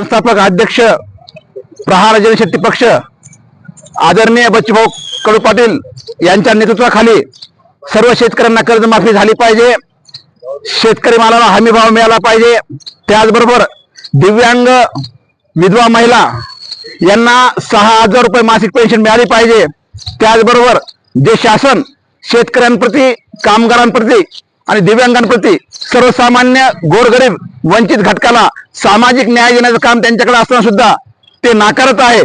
संस्थापक अध्यक्ष प्रहार जनशक्ती पक्ष आदरणीय बच्चूभाऊ कडू पाटील यांच्या नेतृत्वाखाली सर्व शेतकऱ्यांना कर्जमाफी झाली पाहिजे. शेतकरी मालाला हमी भाव मिळाला पाहिजे. त्याचबरोबर दिव्यांग विधवा महिला यांना सहा हजार रुपये मासिक पेन्शन मिळाली पाहिजे. त्याचबरोबर जे शासन शेतकऱ्यांप्रती कामगारांप्रती आणि दिव्यांगांप्रती सर्वसामान्य गोरगरीब वंचित घटकाला सामाजिक न्याय देण्याचं काम त्यांच्याकडे असताना सुद्धा ते नाकारत आहे.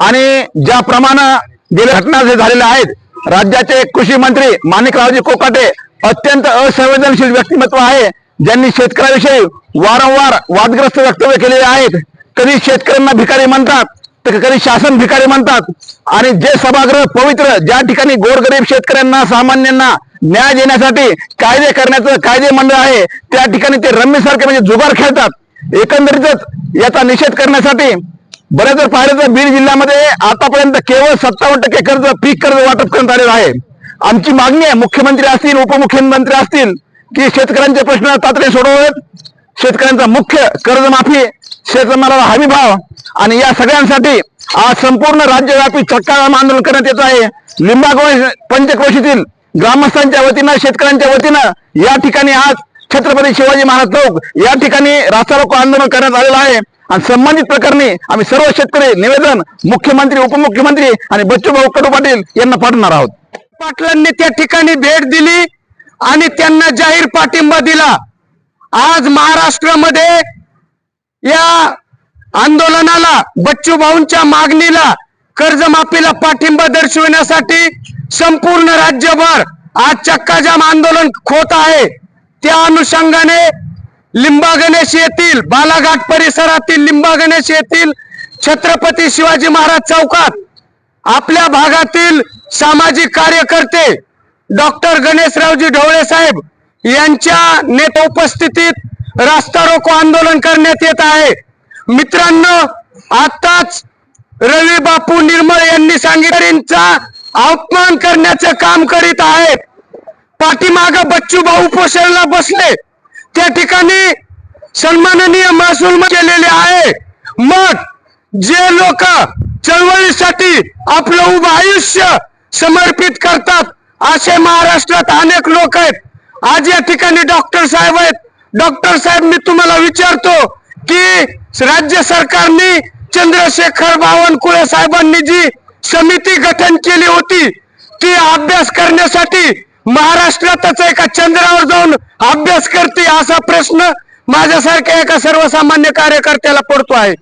आणि ज्याप्रमाणे गेल्या घटना जे झालेल्या आहेत राज्याचे कृषी मंत्री माणिकरावजी कोकाटे अत्यंत असंवेदनशील व्यक्तिमत्व आहे. ज्यांनी शेतकऱ्याविषयी वारंवार वादग्रस्त वक्तव्य केलेले आहेत. कधी शेतकऱ्यांना भिकारी म्हणतात तर कधी शासन भिकारी म्हणतात. आणि जे सभागृह पवित्र ज्या ठिकाणी गोरगरीब शेतकऱ्यांना सामान्यांना न्याय देण्यासाठी कायदे करण्याचं कायदे मंडळ आहे त्या ठिकाणी ते रम्मीसारखे म्हणजे जुगार खेळतात. एकंदरीतच याचा निषेध करण्यासाठी बऱ्याच जर पाहिलं तर बीड जिल्ह्यामध्ये आतापर्यंत केवळ सत्तावन्न टक्के कर्ज पीक कर्ज वाटप करण्यात आलेलं आहे. आमची मागणी आहे मुख्यमंत्री असतील उपमुख्यमंत्री असतील की शेतकऱ्यांचे प्रश्न तातडीने सोडवावेत शेतकऱ्यांचा मुख्य कर्जमाफी शेतमालाला हमी भाव आणि या सगळ्यांसाठी आज संपूर्ण राज्यव्यापी चक्काजाम आंदोलन करण्यात येत आहे. लिंबागोळ पंचक्रोशीतील ग्रामस्थांच्या वतीनं शेतकऱ्यांच्या वतीनं या ठिकाणी आज छत्रपती शिवाजी महाराज चौक या ठिकाणी रास्ता रोको आंदोलन करण्यात आलेलं आहे. आणि संबंधित प्रकरणी आम्ही सर्व शेतकरी निवेदन मुख्यमंत्री उपमुख्यमंत्री आणि बच्चूभाऊ कडू पाटील यांना पाठवणार आहोत. पाटलांनी त्या ठिकाणी भेट दिली आणि त्यांना जाहीर पाठिंबा दिला. आज महाराष्ट्रामध्ये या आंदोलनाला बच्चू भाऊंच्या मागणीला कर्जमाफीला पाठिंबा दर्शविण्यासाठी संपूर्ण राज्यभर आज चक्काजाम आंदोलन होत आहे. त्या अनुषंगाने लिंबा गणेश येथील बालाघाट परिसरातील लिंबा गणेश येथील छत्रपती शिवाजी महाराज चौकात आपल्या भागातील सामाजिक कार्यकर्ते डॉक्टर गणेशरावजी ढवळे साहेब यांच्या नेत उपस्थितीत रास्ता रोको आंदोलन करण्यात येत आहे. मित्रांनो आताच रवी बापू निर्मळ यांनी सांगितलेचा अपमान करण्याचं काम करीत आहेत. पाठीमाग बच्चू भाऊ पोषणला बसले. त्या ठिकाणी सन्माननीय महसूल केलेले आहे. मग जे लोक चळवळीसाठी आपलं उभं आयुष्य समर्पित करतात असे महाराष्ट्रात अनेक लोक आहेत. आज या ठिकाणी डॉक्टर साहेब आहेत. डॉक्टर साहेब मी तुम्हाला विचारतो की राज्य सरकारने चंद्रशेखर बावनकुळे साहेबांनी जी समिती गठन केली होती ती अभ्यास करण्यासाठी महाराष्ट्रातच एका चंद्रावर जाऊन अभ्यास करते असा प्रश्न माझ्यासारख्या एका सर्वसामान्य कार्यकर्त्याला पडतो आहे.